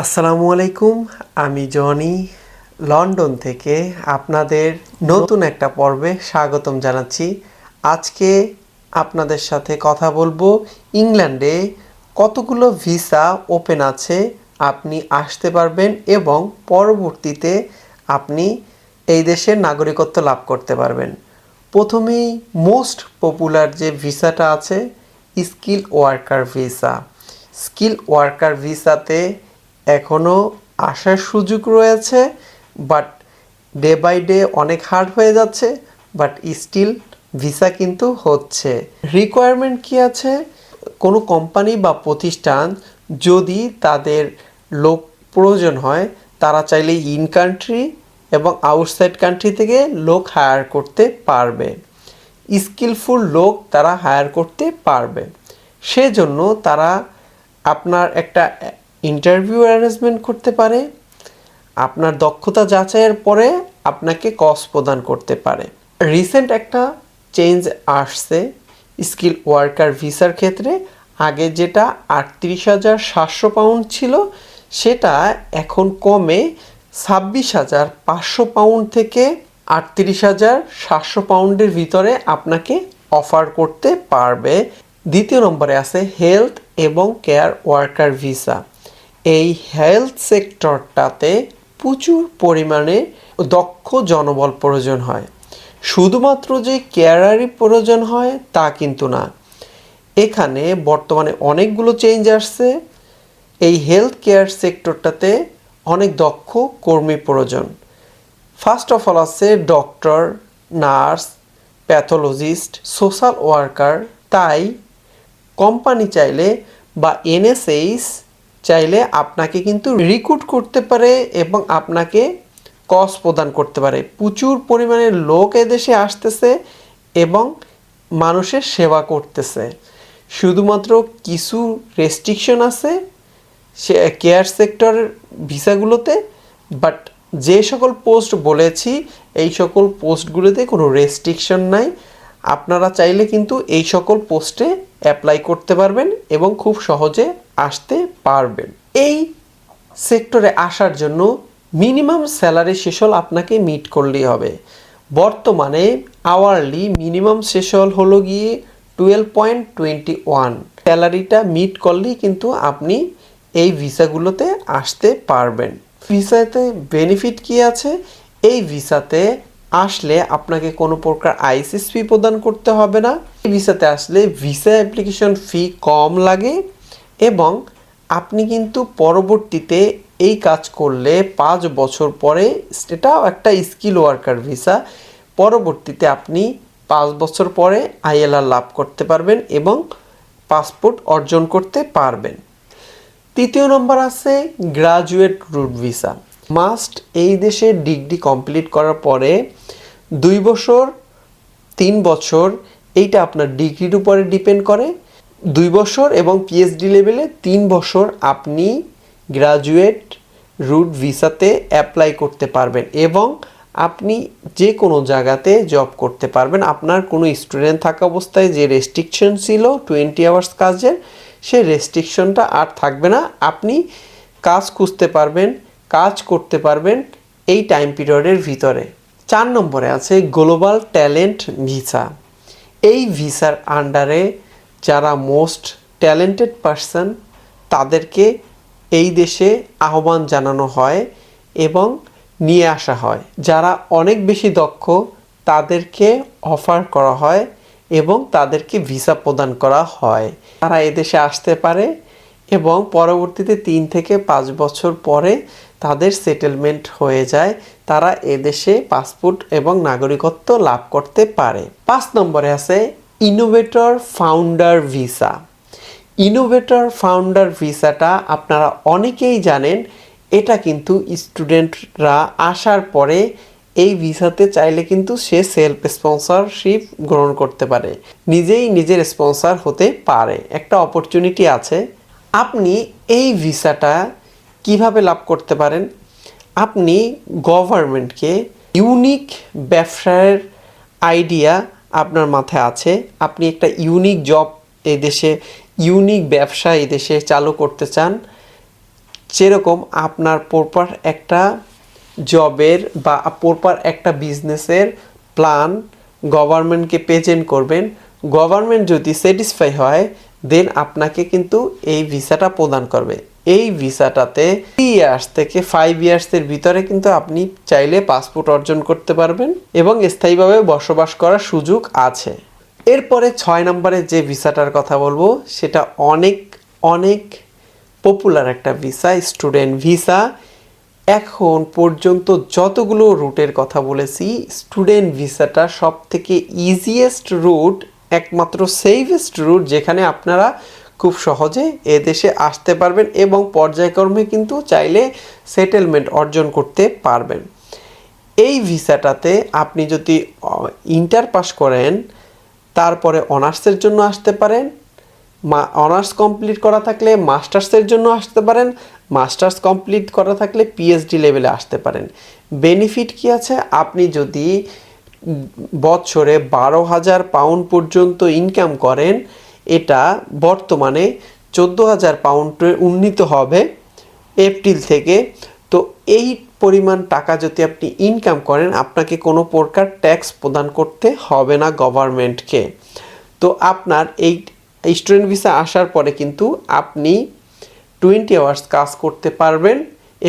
আসসালামু আলাইকুম, আমি জনি। লন্ডন থেকে আপনাদের নতুন একটা পর্বে স্বাগতম জানাচ্ছি। আজকে আপনাদের সাথে কথা বলব ইংল্যান্ডে কতগুলো ভিসা ওপেন আছে, আপনি আসতে পারবেন এবং পরবর্তীতে আপনি এই দেশের নাগরিকত্ব লাভ করতে পারবেন। প্রথমেই মোস্ট পপুলার যে ভিসাটা আছে skill worker visa skill worker ভিসাতে এখনও আসার সুযোগ রয়েছে বাট ডে বাই ডে অনেক হার্ড হয়ে যাচ্ছে বাট স্টিল ভিসা কিন্তু হচ্ছে। রিকোয়ারমেন্ট কি আছে? কোনো কোম্পানি বা প্রতিষ্ঠান যদি তাদের লোক প্রয়োজন হয়, তারা চাইলে ইন কান্ট্রি এবং আউটসাইড কান্ট্রি থেকে লোক হায়ার করতে পারবে। স্কিলফুল লোক তারা হায়ার করতে পারবে। সেজন্য তারা আপনার একটা ইন্টারভিউ অ্যারেঞ্জমেন্ট করতে পারে, আপনার দক্ষতা যাচাইয়ের পরে আপনাকে কস প্রদান করতে পারে। রিসেন্ট একটা চেঞ্জ আসছে স্কিল ওয়ার্কার ভিসার ক্ষেত্রে। আগে যেটা আটত্রিশ হাজার সাতশো পাউন্ড ছিল, সেটা এখন কমে ছাব্বিশ হাজার পাঁচশো পাউন্ড থেকে আটত্রিশ হাজার সাতশো পাউন্ডের ভিতরে আপনাকে অফার করতে পারবে। দ্বিতীয় নম্বরে আছে হেলথ এবং কেয়ার ওয়ার্কার ভিসা এই হেলথ সেক্টরটাতে প্রচুর পরিমাণে দক্ষ জনবল প্রয়োজন হয়। শুধুমাত্র যে কেয়ারারই প্রয়োজন হয়, তা কিন্তু না। এখানে বর্তমানে অনেকগুলো চেঞ্জ আসছে। এই হেলথ কেয়ার সেক্টরটাতে অনেক দক্ষ কর্মী প্রয়োজন। ফার্স্ট অফ অল আছে doctor nurse pathologist social worker তাই কোম্পানি চাইলে বা এনএসএইস চাইলে আপনাকে কিন্তু রিক্রুট করতে পারে এবং আপনাকে কস প্রদান করতে পারে। প্রচুর পরিমাণে লোক এদেশে আসতেছে এবং মানুষের সেবা করতেছে। শুধুমাত্র কিছু রেস্ট্রিকশন আছে সে কেয়ার সেক্টর ভিসাগুলোতে বাট যে সকল পোস্ট বলেছি, এই সকল পোস্টগুলোতে কোনো রেস্ট্রিকশন নাই। আপনারা চাইলে কিন্তু এই সকল পোস্টে অ্যাপ্লাই করতে পারবেন এবং খুব সহজে আসতে পারবেন। এই সেক্টরে আসার জন্য মিনিমাম স্যালারি শেষল আপনাকে মিট করলেই হবে। বর্তমানে আওয়ারলি মিনিমাম শেষল হলো গিয়ে টুয়েলভ পয়েন্ট টোয়েন্টি ওয়ান স্যালারিটা মিট করলেই কিন্তু আপনি এই ভিসাগুলোতে আসতে পারবেন। ভিসাতে বেনিফিট কি আছে? এই ভিসাতে আসলে আপনাকে কোনো প্রকার আইসিএসপি প্রদান করতে হবে না। এই ভিসাতে আসলে ভিসা অ্যাপ্লিকেশন ফি কম লাগে। এবং আপনি কিন্তু পরবর্তীতে এই কাজ করলে পাঁচ বছর পরে এটাও একটা স্কিল ওয়ার্কার ভিসা পরবর্তীতে আপনি পাঁচ বছর পরে আইএলআর লাভ করতে পারবেন এবং পাসপোর্ট অর্জন করতে পারবেন। তৃতীয় নম্বর আছে গ্রাজুয়েট রুট ভিসা মাস্ট এই দেশে ডিগ্রি কমপ্লিট করার পরে দুই বছর, তিন বছর এইটা আপনার ডিগ্রির উপরে ডিপেন্ড করে। দুই বছর এবং পিএইচডি লেভেলে তিন বছর আপনি গ্রাজুয়েট রুট ভিসাতে অ্যাপ্লাই করতে পারবেন এবং আপনি যে কোনো জায়গাতে জব করতে পারবেন। আপনার কোনো স্টুডেন্ট থাকা অবস্থায় যে রেস্ট্রিকশন ছিল টোয়েন্টি আওয়ার্স কাজের, সে রেস্ট্রিকশনটা আর থাকবে না। আপনি কাজ খুঁজতে পারবেন, কাজ করতে পারবেন এই টাইম পিরিয়ডের ভিতরে। চার নম্বরে আছে গ্লোবাল ট্যালেন্ট ভিসা এই ভিসার আন্ডারে যারা মোস্ট ট্যালেন্টেড পারসন, তাদেরকে এই দেশে আহ্বান জানানো হয় এবং নিয়ে আসা হয়। যারা অনেক বেশি দক্ষ, তাদেরকে অফার করা হয় এবং তাদেরকে ভিসা প্রদান করা হয়। তারা এদেশে আসতে পারে এবং পরবর্তীতে তিন থেকে পাঁচ বছর পরে তাদের সেটেলমেন্ট হয়ে যায়। তারা এদেশে পাসপোর্ট এবং নাগরিকত্ব লাভ করতে পারে। পাঁচ নম্বরে আছে innovator founder visa innovator founder ভিসাটা আপনারা অনেকেই জানেন, এটা কিন্তু স্টুডেন্টরা আসার পরে এই ভিসাতে চাইলে কিন্তু সে সেলফ স্পন্সরশিপ গ্রহণ করতে পারে। নিজেই নিজের স্পন্সর হতে পারে। একটা অপরচুনিটি আছে। আপনি এই ভিসাটা কীভাবে লাভ করতে পারেন? আপনি গভর্নমেন্টকে ইউনিক ব্যবসায়ের আইডিয়া আপনার মাথায় আছে। আপনি একটা ইউনিক জব এই দেশে ইউনিক ব্যবসা এই দেশে চালু করতে চান, যেরকম আপনার প্রপার একটা জবের বা প্রপার একটা বিজনেসের প্ল্যান গভর্নমেন্টকে প্রেজেন্ট করবেন। গভর্নমেন্ট যদি স্যাটিসফাই হয় দেন আপনাকে কিন্তু এই ভিসাটা প্রদান করবে। এই ভিসাটাতে থ্রি ইয়ার্স থেকে ফাইভ ইয়ার্সের ভিতরে কিন্তু আপনি চাইলে পাসপোর্ট অর্জন করতে পারবেন এবং স্থায়ীভাবে বসবাস করার সুযোগ আছে। এরপরে ছয় নম্বরে যে ভিসাটার কথা বলব, সেটা অনেক অনেক পপুলার একটা ভিসা স্টুডেন্ট ভিসা এখন পর্যন্ত যতগুলো রুটের কথা বলেছি স্টুডেন্ট ভিসাটা সব থেকে ইজিয়েস্ট রুট একমাত্র সেফেস্ট রুট যেখানে আপনারা খুব সহজে এদেশে আসতে পারবেন এবং পর্যায়ক্রমে কিন্তু চাইলে সেটেলমেন্ট অর্জন করতে পারবেন। এই ভিসাটাতে আপনি যদি ইন্টার পাস করেন, তারপরে অনার্সের জন্য আসতে পারেন, মা অনার্স কমপ্লিট করা থাকলে মাস্টার্সের জন্য আসতে পারেন মাস্টার্স কমপ্লিট করা থাকলে পিএইচডি লেভেলে আসতে পারেন। বেনিফিট কি আছে? আপনি যদি বছরে বারো হাজার পাউন্ড পর্যন্ত ইনকাম করেন এটা বর্তমানে চোদ্দ হাজার পাউন্ডে উন্নীত হবে এপ্রিল থেকে। তো এই পরিমাণ টাকা যদি আপনি ইনকাম করেন, আপনাকে কোনো প্রকার ট্যাক্স প্রদান করতে হবে না গভর্নমেন্টকে তো আপনার এই স্টুডেন্ট ভিসা আসার পরে কিন্তু আপনি টোয়েন্টি আওয়ার্স কাজ করতে পারবেন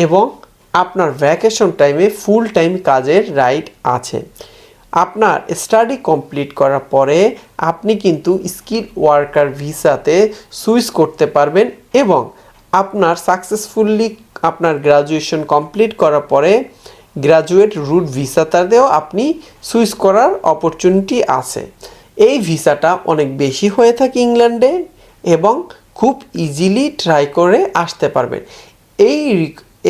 এবং আপনার ভ্যাকেশন টাইমে ফুল টাইম কাজের রাইট আছে। আপনার স্টাডি কমপ্লিট করার পরে আপনি কিন্তু স্কিল ওয়ার্কার ভিসাতে সুইচ করতে পারবেন এবং আপনার সাকসেসফুলি আপনার গ্রাজুয়েশন কমপ্লিট করার পরে গ্রাজুয়েট রুট ভিসাটাতেও আপনি সুইচ করার অপরচুনিটি আছে। এই ভিসাটা অনেক বেশি হয়ে থাকে ইংল্যান্ডে এবং খুব ইজিলি ট্রাই করে আসতে পারবেন। এই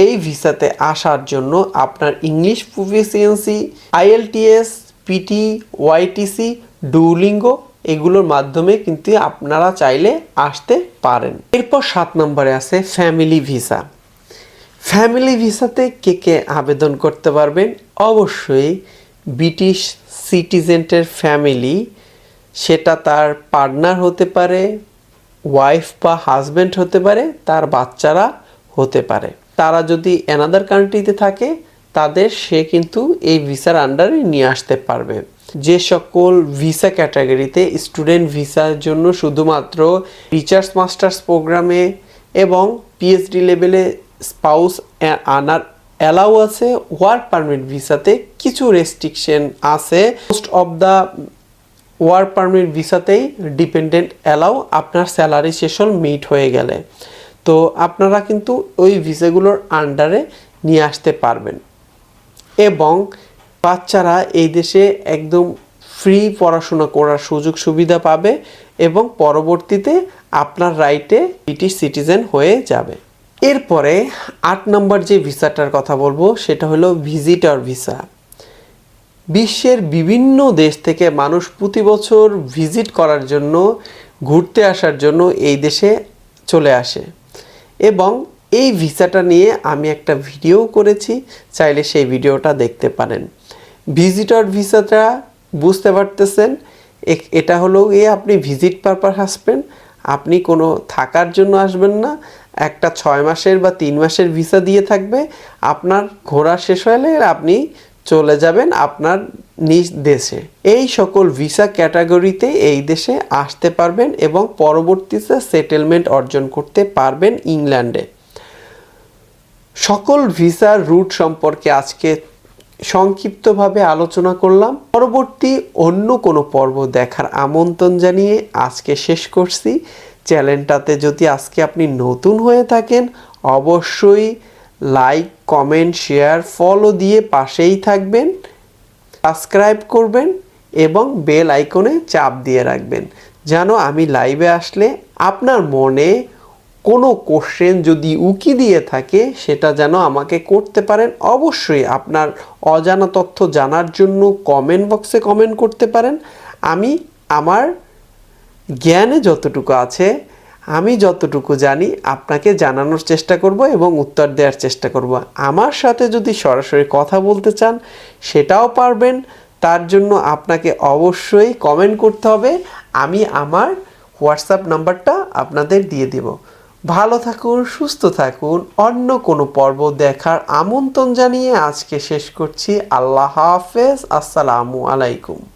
এই ভিসাতে আসার জন্য আপনার ইংলিশ প্রফিসিয়েন্সি আইএলটিএস পিটি ওয়াইটিসি ডুলিঙ্গো এগুলোর মাধ্যমে কিন্তু আপনারা চাইলে আসতে পারেন। এরপর সাত নম্বরে আছে ফ্যামিলি ভিসা ফ্যামিলি ভিসাতে কে কে আবেদন করতে পারবেন? অবশ্যই ব্রিটিশ সিটিজেন্টের ফ্যামিলি সেটা তার পার্টনার হতে পারে ওয়াইফ বা হাজব্যান্ড হতে পারে, তার বাচ্চারা হতে পারে। তারা যদি অ্যানাদার কান্ট্রিতে থাকে তাদের সে কিন্তু এই ভিসার আন্ডারে নিয়ে আসতে পারবে। যে সকল ভিসা ক্যাটাগরিতে স্টুডেন্ট ভিসার জন্য শুধুমাত্র রিচার্জ মাস্টার্স প্রোগ্রামে এবং পিএইচডি লেভেলে স্পাউস আনার অ্যালাউ আছে, ওয়ার্ক পারমিট ভিসাতে কিছু রেস্ট্রিকশন আছে। Most of the work permit ভিসাতেই dependent allow আপনার স্যালারি সেশন মিট হয়ে গেলে। তো আপনারা কিন্তু ওই ভিসাগুলোর আন্ডারে নিয়ে আসতে পারবেন। এবং বাচ্চারা এই দেশে একদম ফ্রি পড়াশোনা করার সুযোগ সুবিধা পাবে এবং পরবর্তীতে আপনার রাইটে ব্রিটিশ সিটিজেন হয়ে যাবে। এরপরে আট নম্বর যে ভিসাটার কথা বলব, সেটা হলো ভিজিটর ভিসা বিশ্বের বিভিন্ন দেশ থেকে মানুষ প্রতি বছর ভিজিট করার জন্য, ঘুরতে আসার জন্য এই দেশে চলে আসে। এবং এই ভিসাটা নিয়ে আমি একটা ভিডিও করেছি, চাইলে সেই ভিডিওটা দেখতে পারেন। ভিজিটর ভিসাটা বুঝতে পারতেছেন এটা হলো এ আপনি ভিজিট পারপাস আসবেন, আপনি কোনো থাকার জন্য আসবেন না, একটা ছয় মাসের বা তিন মাসের ভিসা দিয়ে থাকবে, আপনার ঘোরা শেষ হলে আপনি চলে যাবেন আপনার নিজ দেশে। এই সকল ভিসা ক্যাটাগরিতে এই দেশে আসতে পারবেন এবং পরবর্তীতে সেটেলমেন্ট অর্জন করতে পারবেন ইংল্যান্ডে। সকল ভিসার রুট সম্পর্কে আজকে সংক্ষিপ্তভাবে আলোচনা করলাম। পরবর্তী অন্য কোনো পর্ব দেখার আমন্ত্রণ জানিয়ে আজকে শেষ করছি। চ্যানেলটাতে যদি আজকে আপনি নতুন হয়ে থাকেন, অবশ্যই লাইক, কমেন্ট, শেয়ার, ফলো দিয়ে পাশেই থাকবেন, সাবস্ক্রাইব করবেন এবং বেল আইকনে চাপ দিয়ে রাখবেন। যেন আমি লাইভে আসলে আপনার মনে কোনো কোশ্চেন যদি উকি দিয়ে থাকে, সেটা যেন আমাকে করতে পারেন, অবশ্যই আপনার অজানা তথ্য জানার জন্য কমেন্ট বক্সে কমেন্ট করতে পারেন। আমি আমার জ্ঞানে যতটুকু আছে, আমি যতটুকু জানি, আপনাকে জানানোর চেষ্টা করব এবং উত্তর দেওয়ার চেষ্টা করব। আমার সাথে যদি সরাসরি কথা বলতে চান, সেটাও পারবেন। তার জন্য আপনাকে অবশ্যই কমেন্ট করতে হবে। আমি আমার হোয়াটসঅ্যাপ নাম্বারটা আপনাদের দিয়ে দেব। ভালো থাকুন, সুস্থ থাকুন। অন্য কোনো পর্ব দেখার আমন্ত্রণ জানিয়ে আজকে শেষ করছি। আল্লাহ হাফেজ। আসসালামু আলাইকুম।